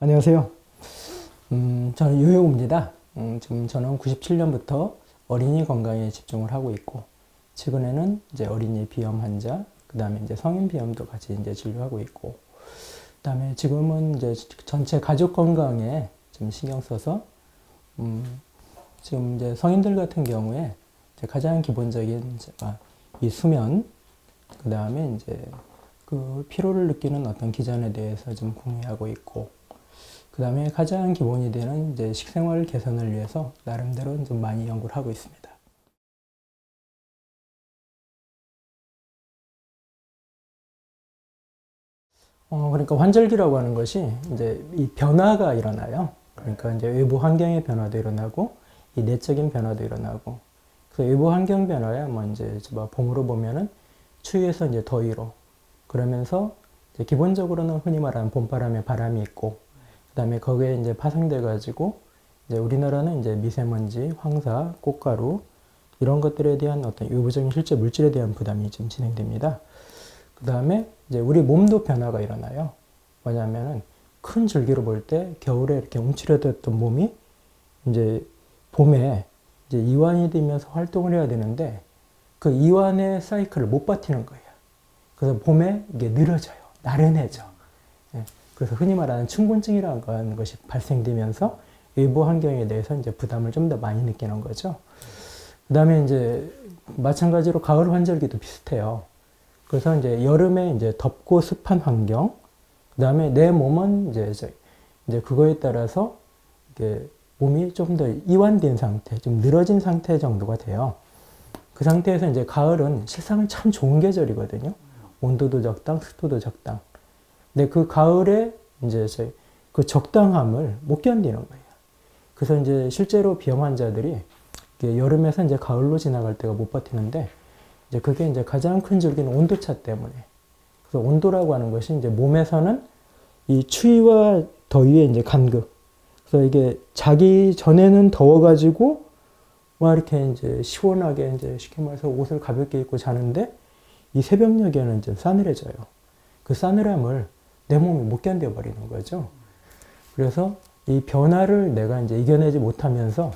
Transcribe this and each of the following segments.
안녕하세요. 음, 저는 유효입니다. 음, 지금 저는 97년부터 어린이 건강에 집중을 하고 있고, 최근에는 이제 어린이 비염 환자, 그 다음에 이제 성인 비염도 같이 이제 진료하고 있고, 그 다음에 지금은 이제 전체 가족 건강에 좀 신경 써서, 음, 지금 이제 성인들 같은 경우에 가장 기본적인 제가 이 수면, 그 다음에 이제 그 피로를 느끼는 어떤 기전에 대해서 좀 공유하고 있고, 그 다음에 가장 기본이 되는 이제 식생활 개선을 위해서 나름대로 좀 많이 연구를 하고 있습니다. 어, 그러니까 환절기라고 하는 것이 이제 이 변화가 일어나요. 그러니까 이제 외부 환경의 변화도 일어나고 이 내적인 변화도 일어나고 그래서 외부 환경 변화야 뭐 이제 뭐 봄으로 보면은 추위에서 이제 더위로 그러면서 이제 기본적으로는 흔히 말하는 봄바람에 바람이 있고 그다음에 거기에 이제 파생돼 가지고 이제 우리나라는 이제 미세먼지, 황사, 꽃가루 이런 것들에 대한 어떤 외부적인 실제 물질에 대한 부담이 좀 진행됩니다. 그다음에 이제 우리 몸도 변화가 일어나요. 뭐냐면은 큰 줄기로 볼 때 겨울에 이렇게 움츠려졌던 몸이 이제 봄에 이제 이완이 되면서 활동을 해야 되는데 그 이완의 사이클을 못 버티는 거예요. 그래서 봄에 이게 늘어져요. 나른해져. 예. 그래서 흔히 말하는 춘곤증이라는 것이 발생되면서 외부 환경에 대해서 이제 부담을 좀 더 많이 느끼는 거죠. 그 다음에 이제 마찬가지로 가을 환절기도 비슷해요. 그래서 이제 여름에 이제 덥고 습한 환경, 그 다음에 내 몸은 이제, 이제, 그거에 따라서 이게 몸이 좀 더 이완된 상태, 좀 늘어진 상태 정도가 돼요. 그 상태에서 이제 가을은 실상은 참 좋은 계절이거든요. 온도도 적당, 습도도 적당. 근데 그 가을에 이제 그 적당함을 못 견디는 거예요. 그래서 이제 실제로 비염 환자들이 여름에서 이제 가을로 지나갈 때가 못 버티는데 이제 그게 이제 가장 큰 줄기는 온도차 때문에. 그래서 온도라고 하는 것이 이제 몸에서는 이 추위와 더위의 이제 간극. 그래서 이게 자기 전에는 더워가지고 막 이렇게 이제 시원하게 이제 쉽게 말해서 옷을 가볍게 입고 자는데 이 새벽녘에는 이제 싸늘해져요. 그 싸늘함을 내 몸이 못 견뎌버리는 거죠. 그래서 이 변화를 내가 이제 이겨내지 못하면서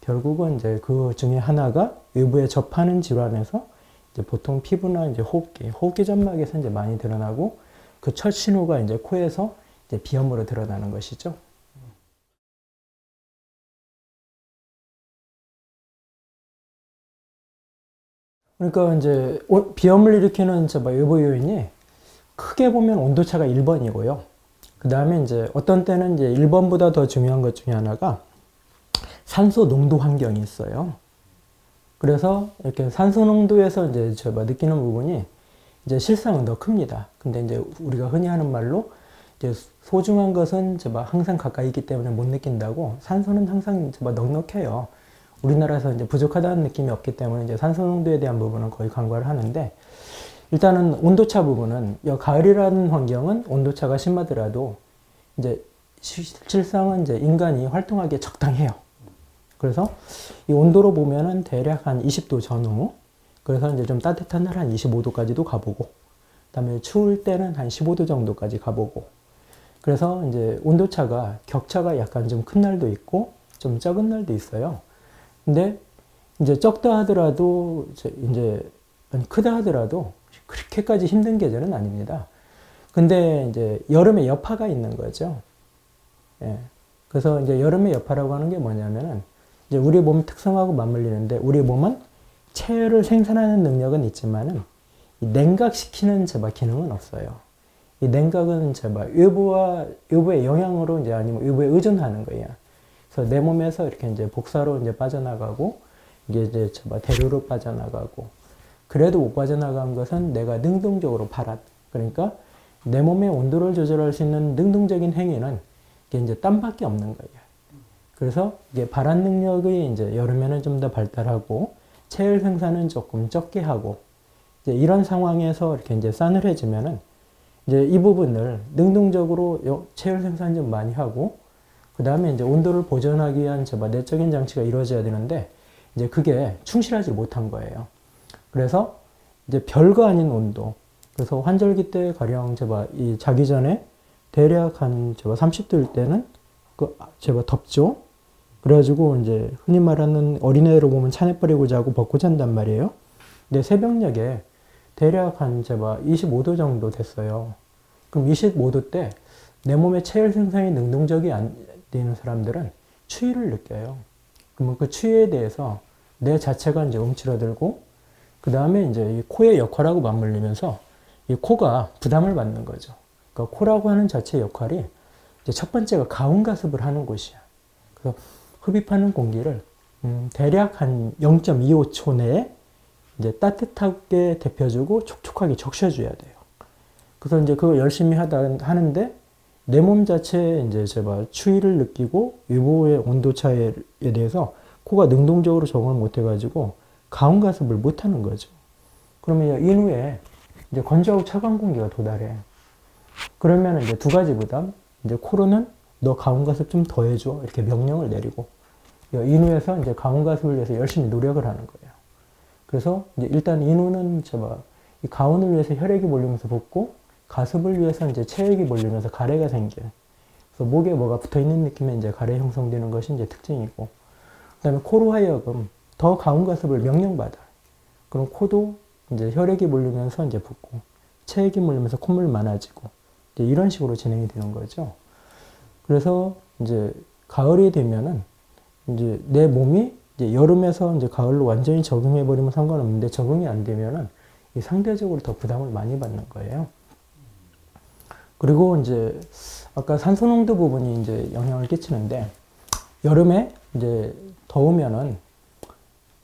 결국은 이제 그 중에 하나가 외부에 접하는 질환에서 이제 보통 피부나 이제 호흡기, 호흡기 점막에서 이제 많이 드러나고 그 첫 신호가 이제 코에서 이제 비염으로 드러나는 것이죠. 그러니까 이제 비염을 일으키는 저 외부 요인이 크게 보면 온도차가 1번이고요. 그 다음에 이제 어떤 때는 이제 1번보다 더 중요한 것 중에 하나가 산소 농도 환경이 있어요. 그래서 이렇게 산소 농도에서 이제 제가 느끼는 부분이 이제 실상은 더 큽니다. 근데 이제 우리가 흔히 하는 말로 이제 소중한 것은 제가 항상 가까이 있기 때문에 못 느낀다고 산소는 항상 제가 넉넉해요. 우리나라에서 이제 부족하다는 느낌이 없기 때문에 이제 산소 농도에 대한 부분은 거의 간과를 하는데 일단은 온도차 부분은 가을이라는 환경은 온도차가 심하더라도 이제 실상은 이제 인간이 활동하기에 적당해요. 그래서 이 온도로 보면은 대략 한 20도 전후. 그래서 이제 좀 따뜻한 날 한 25도까지도 가보고, 그다음에 추울 때는 한 15도 정도까지 가보고. 그래서 이제 온도차가 격차가 약간 좀 큰 날도 있고 좀 적은 날도 있어요. 근데 이제 적다 하더라도 이제 크다 하더라도 그렇게까지 힘든 계절은 아닙니다. 근데 이제 여름에 여파가 있는 거죠. 예. 그래서 이제 여름에 여파라고 하는 게 뭐냐면은 이제 우리 몸 특성하고 맞물리는데 우리 몸은 체열을 생산하는 능력은 있지만은 냉각시키는 제바 기능은 없어요. 이 냉각은 제바 외부와 외부의 영향으로 이제 아니면 외부에 의존하는 거예요. 그래서 내 몸에서 이렇게 이제 복사로 이제 빠져나가고 이게 이제 제바 대로로 빠져나가고 그래도 못 빠져나간 것은 내가 능동적으로 바라 그러니까 내 몸의 온도를 조절할 수 있는 능동적인 행위는 이게 이제 땀밖에 없는 거예요. 그래서 이게 발한 능력이 이제 여름에는 좀 더 발달하고 체열 생산은 조금 적게 하고 이제 이런 상황에서 이렇게 이제 싸늘해지면은 이제 이 부분을 능동적으로 체열 생산 좀 많이 하고 그 다음에 이제 온도를 보존하기 위한 제가 내적인 장치가 이루어져야 되는데 이제 그게 충실하지 못한 거예요. 그래서 이제 별거 아닌 온도. 그래서 환절기 때 가령 제가 이 자기 전에 대략 한 제가 30도일 때는 그 제가 덥죠. 그래가지고 이제 흔히 말하는 어린애로 보면 차내 버리고 자고 벗고 잔단 말이에요. 근데 새벽녘에 대략 한 제가 25도 정도 됐어요. 그럼 25도 때 내 몸의 체열 생산이 능동적이 안 되는 사람들은 추위를 느껴요. 그러면 그 추위에 대해서 내 자체가 이제 움츠러들고 그 다음에 이제 이 코의 역할하고 맞물리면서 이 코가 부담을 받는 거죠. 그러니까 코라고 하는 자체의 역할이 첫 번째가 가운 가습을 하는 곳이야. 그래서 흡입하는 공기를 음, 대략 한 0.25초 내에 이제 따뜻하게 데펴주고 촉촉하게 적셔줘야 돼요. 그래서 이제 그거 열심히 하다 하는데 내 몸 자체에 이제 제가 추위를 느끼고 외부의 온도 차이에 대해서 코가 능동적으로 적응을 못 해가지고 가운 가습을 못 하는 거죠. 그러면 인후에 이제 건조하고 차가운 공기가 도달해. 그러면 이제 두 가지 부담. 이제 코로는 너 가운 가습 좀 더 해줘. 이렇게 명령을 내리고 인후에서 이제 가운 가습을 위해서 열심히 노력을 하는 거예요. 그래서 이제 일단 인후는 이 가운을 위해서 혈액이 몰리면서 붓고 가습을 위해서 이제 체액이 몰리면서 가래가 생겨요. 그래서 목에 뭐가 붙어 있는 느낌의 이제 가래 형성되는 것이 이제 특징이고, 그다음에 코로 하여금 더 가운 가습을 명령받아. 그럼 코도 이제 혈액이 몰리면서 이제 붓고, 체액이 몰리면서 콧물 많아지고, 이제 이런 식으로 진행이 되는 거죠. 그래서 이제 가을이 되면은 이제 내 몸이 이제 여름에서 이제 가을로 완전히 적응해 버리면 상관없는데 적응이 안 되면은 이 상대적으로 더 부담을 많이 받는 거예요. 그리고 이제 아까 산소 농도 부분이 이제 영향을 끼치는데 여름에 이제 더우면은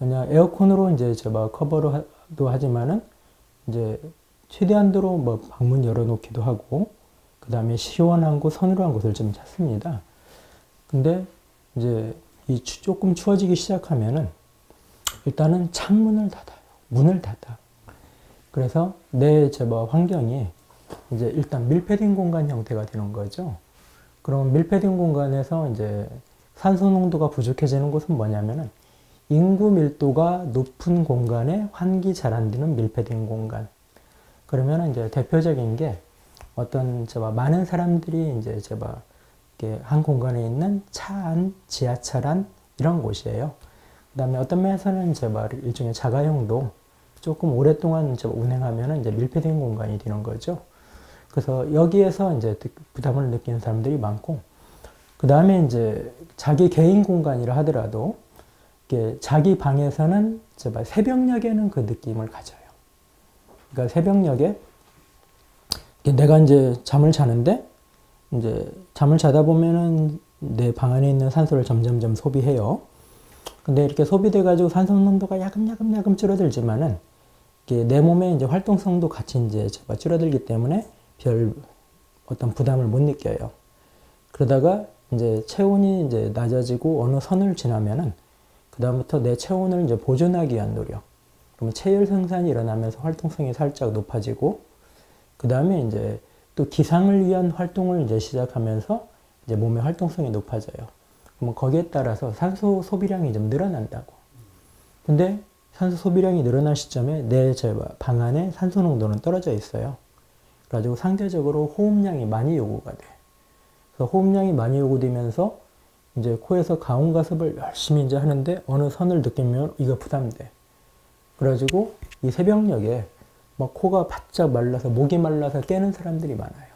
그냥 에어컨으로 이제 제가 커버도 하지만은 이제 최대한도로 뭐 방문 열어놓기도 하고 그 다음에 시원한 곳, 서늘한 곳을 좀 찾습니다. 근데 이제 이 추- 조금 추워지기 시작하면은 일단은 창문을 닫아요. 문을 닫아. 그래서 내 제뭐 환경이 이제 일단 밀폐된 공간 형태가 되는 거죠. 그럼 밀폐된 공간에서 이제 산소 농도가 부족해지는 곳은 뭐냐면은 인구 밀도가 높은 공간에 환기 잘안 되는 밀폐된 공간. 그러면 이제 대표적인 게 어떤 제가 많은 사람들이 이제 제가 한 공간에 있는 차 안, 지하철 안 이런 곳이에요. 그 다음에 어떤 면에서는 제가 일종의 자가용도 조금 오랫동안 제가 운행하면은 이제 밀폐된 공간이 되는 거죠. 그래서 여기에서 이제 부담을 느끼는 사람들이 많고, 그 다음에 이제 자기 개인 공간이라 하더라도, 자기 방에서는 제가 새벽녘에는 그 느낌을 가져요. 그러니까 새벽녘에 내가 이제 잠을 자는데, 이제 잠을 자다 보면은 내 방 안에 있는 산소를 점점점 소비해요. 근데 이렇게 소비돼 가지고 산소 농도가 야금야금 야금 줄어들지만은, 내 몸의 이제 활동성도 같이 이제 제가 줄어들기 때문에 별 어떤 부담을 못 느껴요. 그러다가 이제 체온이 이제 낮아지고 어느 선을 지나면은 그다음부터 내 체온을 이제 보존하기 위한 노력. 그러면 체열 생산이 일어나면서 활동성이 살짝 높아지고 그다음에 이제 또 기상을 위한 활동을 이제 시작하면서 이제 몸의 활동성이 높아져요. 그러면 거기에 따라서 산소 소비량이 좀 늘어난다고. 근데 산소 소비량이 늘어난 시점에 내 방 안에 산소 농도는 떨어져 있어요. 그래가지고 상대적으로 호흡량이 많이 요구가 돼. 그래서 호흡량이 많이 요구되면서 이제 코에서 가온 가습을 열심히 이제 하는데 어느 선을 느끼면 이거 부담돼. 그래가지고 이 새벽녘에 막 코가 바짝 말라서 목이 말라서 깨는 사람들이 많아요.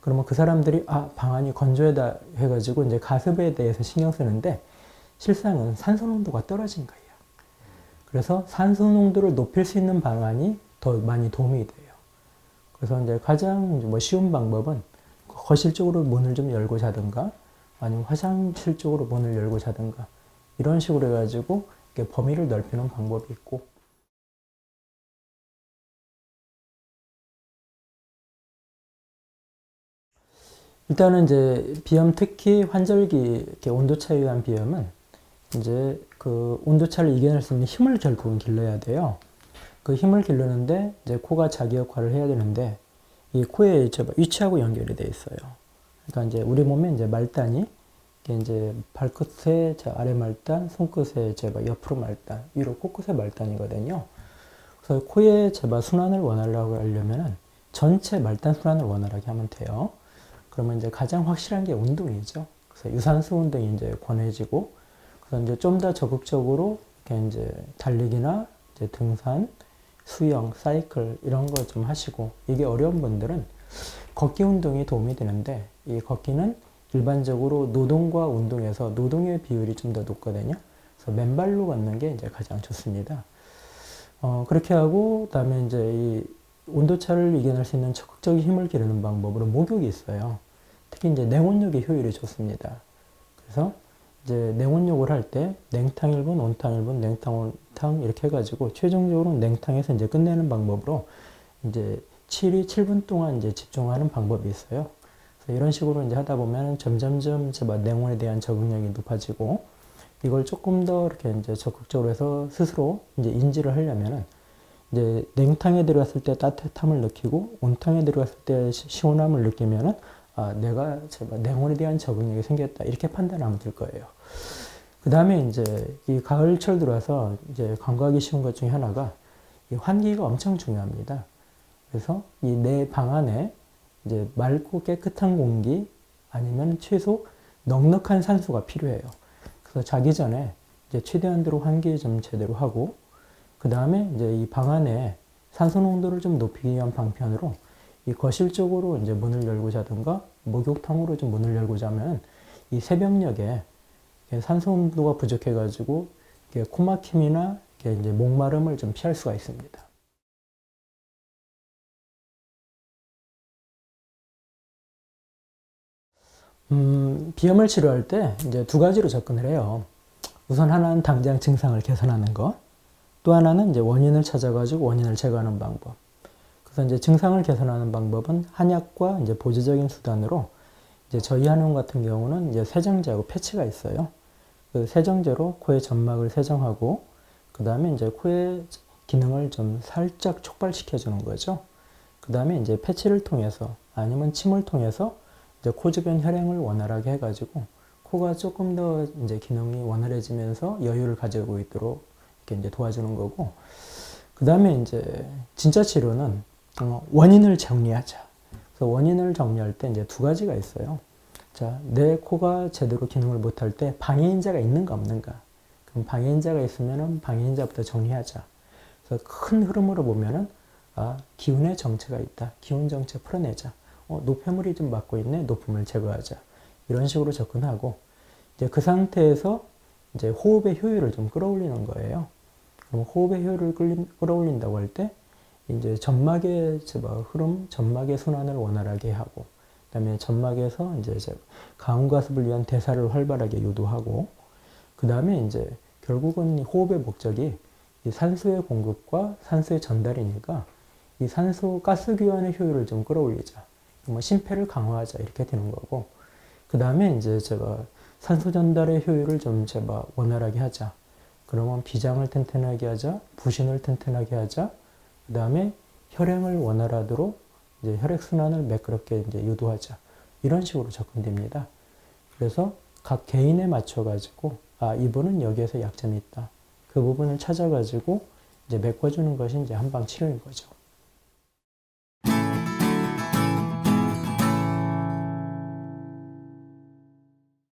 그러면 그 사람들이 아 방안이 건조하다 해가지고 이제 가습에 대해서 신경 쓰는데 실상은 산소 농도가 떨어진 거예요. 그래서 산소 농도를 높일 수 있는 방안이 더 많이 도움이 돼요. 그래서 이제 가장 뭐 쉬운 방법은 거실 쪽으로 문을 좀 열고 자든가 아니면 화장실 쪽으로 문을 열고 자든가 이런 식으로 해가지고 범위를 넓히는 방법이 있고 일단은 이제 비염 특히 환절기 이렇게 온도 차에 의한 비염은 이제 그 온도 차를 이겨낼 수 있는 힘을 결국은 길러야 돼요. 그 힘을 기르는데 이제 코가 자기 역할을 해야 되는데 이 코의 위치하고 연결이 돼 있어요. 그러니까 이제 우리 몸에 이제 말단이 이제 발끝에 아래 말단, 손끝에 제가 옆으로 말단, 위로 코끝에 말단이거든요. 그래서 코의 제가 순환을 원하려고 하려면은 전체 말단 순환을 원활하게 하면 돼요. 그러면 이제 가장 확실한 게 운동이죠. 그래서 유산소 운동이 이제 권해지고, 그래서 이제 좀 더 적극적으로 이제 달리기나 이제 등산, 수영, 사이클 이런 거 좀 하시고, 이게 어려운 분들은 걷기 운동이 도움이 되는데, 이 걷기는 일반적으로 노동과 운동에서 노동의 비율이 좀 더 높거든요. 그래서 맨발로 걷는 게 이제 가장 좋습니다. 어, 그렇게 하고, 그다음에 이제 이 온도차를 이겨낼 수 있는 적극적인 힘을 기르는 방법으로 목욕이 있어요. 특히 이제 냉온욕의 효율이 좋습니다. 그래서 이제 냉온욕을 할 때 냉탕 1분, 온탕 1분, 냉탕, 온탕 이렇게 해가지고 최종적으로 냉탕에서 이제 끝내는 방법으로 이제 7이 7분 동안 이제 집중하는 방법이 있어요. 그래서 이런 식으로 이제 하다 보면 점점점 막 냉온에 대한 적응력이 높아지고 이걸 조금 더 이렇게 이제 적극적으로 해서 스스로 이제 인지를 하려면은 이제 냉탕에 들어갔을 때 따뜻함을 느끼고 온탕에 들어갔을 때 시- 시원함을 느끼면은 아, 내가 제발 냉온에 대한 적응력이 생겼다 이렇게 판단하면 될 거예요. 그 다음에 이제 이 가을철 들어와서 이제 간과하기 쉬운 것 중에 하나가 이 환기가 엄청 중요합니다. 그래서 이 내 방 안에 이제 맑고 깨끗한 공기 아니면 최소 넉넉한 산소가 필요해요. 그래서 자기 전에 이제 최대한대로 환기 좀 제대로 하고 그 다음에 이제 이 방 안에 산소 농도를 좀 높이기 위한 방편으로 이 거실 쪽으로 이제 문을 열고 자든가 목욕탕으로 좀 문을 열고 자면 이 새벽녘에 산소 농도가 부족해가지고 코막힘이나 이제 목마름을 좀 피할 수가 있습니다. 음, 비염을 치료할 때 이제 두 가지로 접근을 해요. 우선 하나는 당장 증상을 개선하는 것, 또 하나는 이제 원인을 찾아가지고 원인을 제거하는 방법. 그래서 이제 증상을 개선하는 방법은 한약과 이제 보조적인 수단으로 이제 저희 한의원 같은 경우는 이제 세정제하고 패치가 있어요. 그 세정제로 코의 점막을 세정하고 그 다음에 이제 코의 기능을 좀 살짝 촉발시켜 주는 거죠. 그 다음에 이제 패치를 통해서 아니면 침을 통해서 이제 코 주변 혈행을 원활하게 해가지고 코가 조금 더 이제 기능이 원활해지면서 여유를 가지고 있도록 이렇게 이제 도와주는 거고 그 다음에 이제 진짜 치료는 어, 원인을 정리하자. 그래서 원인을 정리할 때 이제 두 가지가 있어요. 자, 내 코가 제대로 기능을 못할 때 방해인자가 있는가 없는가. 그럼 방해인자가 있으면은 방해인자부터 정리하자. 그래서 큰 흐름으로 보면은 아, 기운의 정체가 있다. 기운 정체 풀어내자. 어, 노폐물이 좀 막고 있네. 노폐물 제거하자. 이런 식으로 접근하고 이제 그 상태에서 이제 호흡의 효율을 좀 끌어올리는 거예요. 그럼 호흡의 효율을 끌린- 끌어올린다고 할 때 이제 점막의 제가 흐름, 점막의 순환을 원활하게 하고 그다음에 점막에서 이제 제 가음가습을 위한 대사를 활발하게 유도하고 그다음에 이제 결국은 이 호흡의 목적이 이 산소의 공급과 산소의 전달이니까 이 산소 가스 교환의 효율을 좀 끌어올리자. 뭐 심폐를 강화하자 이렇게 되는 거고 그 다음에 이제 제가 산소 전달의 효율을 좀 제가 원활하게 하자. 그러면 비장을 튼튼하게 하자, 부신을 튼튼하게 하자. 그 다음에 혈행을 원활하도록 이제 혈액 순환을 매끄럽게 이제 유도하자. 이런 식으로 접근됩니다. 그래서 각 개인에 맞춰 가지고 아 이분은 여기에서 약점이 있다. 그 부분을 찾아 가지고 이제 메꿔주는 것이 이제 한방 치료인 거죠.